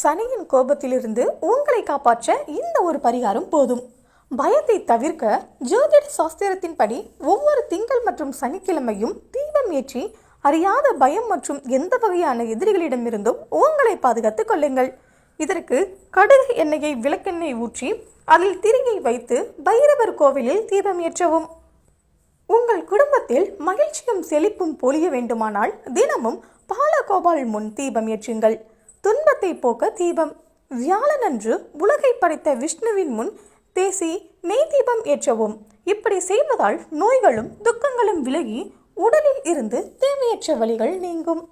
சனியின் கோபத்திலிருந்து உங்களை காப்பாற்ற இந்த ஒரு பரிகாரம் போதும். பயத்தை தவிர்க்க ஜோதிட சாஸ்திரத்தின்படி ஒவ்வொரு திங்கள் மற்றும் சனிக்கிழமையும் தீபம் ஏற்றி அறியாத பயம் மற்றும் எந்த வகையான எதிரிகளிடமிருந்தும் உங்களை பாதுகாத்துக் கொள்ளுங்கள். இதற்கு கடுகு எண்ணெயை விளக்கெண்ணெய் ஊற்றி அதில் திரியை வைத்து பைரவர் கோவிலில் தீபம் ஏற்றவும். உங்கள் குடும்பத்தில் மகிழ்ச்சியும் செழிப்பும் பொழிய வேண்டுமானால் தினமும் பாலகோபால் முன் தீபம் ஏற்றுங்கள். துன்பத்தை போக்க தீபம். வியாழனன்று உலகை படைத்த விஷ்ணுவின் முன் தேசி நெய் தீபம் ஏற்றவும். இப்படி செய்வதால் நோய்களும் துக்கங்களும் விலகி உடலில் இருந்து தேவையற்ற வழிகள் நீங்கும்.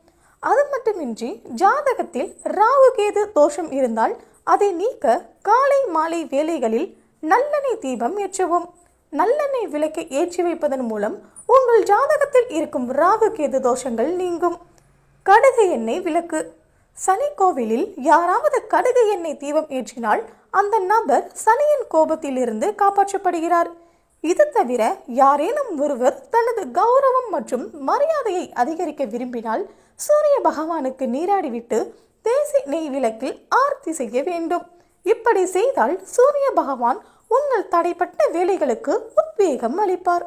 அது மட்டுமின்றி ஜாதகத்தில் ராகுகேது தோஷம் இருந்தால் அதை நீக்க காலை மாலை வேளைகளில் நல்லெண்ணெய் தீபம் ஏற்றவும். நல்லெண்ணெய் விளக்கை ஏற்றி வைப்பதன் மூலம் உங்கள் ஜாதகத்தில் இருக்கும் ராகு கேது தோஷங்கள் நீங்கும். கடுகு எண்ணெய் விளக்கு சனி கோவிலில் யாராவது கடுகு எண்ணெய் தீபம் ஏற்றினால் அந்த நபர் சனியின் கோபத்திலிருந்து காப்பாற்றப்படுகிறார். இது தவிர யாரேனும் ஒருவர் தனது கௌரவம் மற்றும் மரியாதையை அதிகரிக்க விரும்பினால் சூரிய பகவானுக்கு நீராடிவிட்டு தேசி நெய் விளக்கில் ஆர்த்தி செய்ய வேண்டும். இப்படி செய்தால் சூரிய பகவான் உங்கள் தடைப்பட்ட வேலைகளுக்கு உத்வேகம் அளிப்பார்.